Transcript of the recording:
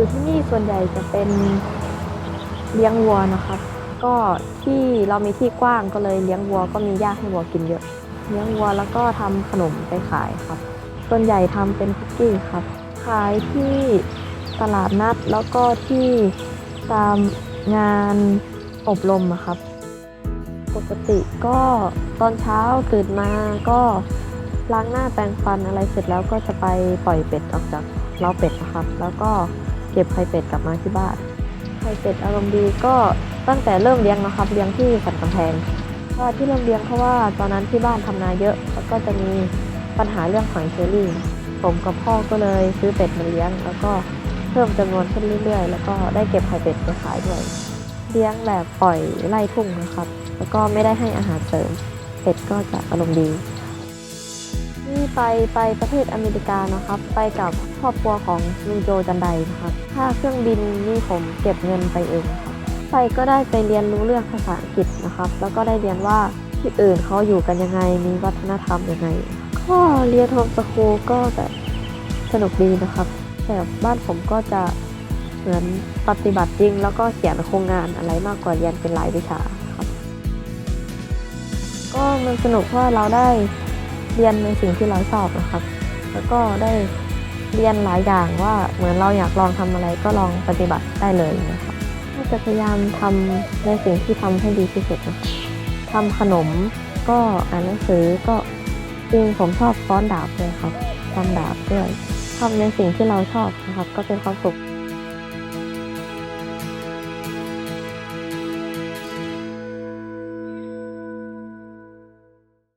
คือที่นี่ส่วนใหญ่จะเป็นเลี้ยงวัวนะครับ ก็ที่เรามีที่กว้างก็เลยเลี้ยงวัวก็มีหญ้าให้วัวกินเยอะ เลี้ยงวัวแล้วก็ทำขนมไปขายครับ ส่วนใหญ่ทำเป็นคุกกี้ครับ ขายที่ตลาดนัดแล้วก็ที่ตามงานอบรมอะครับ ปกติก็ตอนเช้าตื่นมาก็ล้างหน้าแปรงฟันอะไรเสร็จแล้วก็จะไปปล่อยเป็ดออกจากเล้าเป็ดนะครับ แล้วก็ ก็บไข่เป็ดกลับมาที่บ้าน ไข่เป็ดอารมณ์ดีก็ตั้งแต่เริ่มเลี้ยงนะครับเลี้ยงที่สันกำแพงก็ที่เริ่มเลี้ยงเพราะว่าตอนนั้นที่บ้านทำนาเยอะแล้วก็จะมีปัญหาเรื่องหอยเชอรี่ ผมกับพ่อก็เลยซื้อเป็ดมาเลี้ยง แล้วก็เพิ่มจำนวนขึ้นเรื่อยๆ แล้วก็ได้เก็บไข่เป็ดไปขายด้วย เลี้ยงแบบปล่อยไล่ทุ่งนะครับ แล้วก็ไม่ได้ให้อาหารเสริม เป็ดก็จะอารมณ์ดี นี่ไปไปประเทศอเมริกานะครับ ไปกับครอบครัวของลุงโจจันไดนะครับค่าเครื่องบินนี่ผมเก็บเงินไปเองครับไปก็ได้ไปเรียนรู้เรื่องภาษาอังกฤษนะครับ แล้วก็ได้เรียนว่าที่อื่นเขาอยู่กันยังไงมีวัฒนธรรมยังไงก็เรียนโฮมสคูลก็แบบสนุกดีนะครับ แต่บ้านผมก็จะเหมือนปฏิบัติจริง แล้วก็เขียนโครงงานอะไรมากกว่าเรียนเป็นรายวิชาครับ ก็มันสนุกเพราะเราได้ เรียนในสิ่งที่เราชอบนะครับ แล้วก็ได้เรียนหลายอย่างว่าเหมือนเราอยากลองทำอะไรก็ลองปฏิบัติได้เลยนะครับก็จะพยายามทำในสิ่งที่ทำให้ดีที่สุดนะครับทำขนมก็อ่านหนังสือก็จริงผมชอบฟ้อนดาบเลยครับทำดาบด้วยทำในสิ่งที่เราชอบนะครับ ก็เป็นความสุข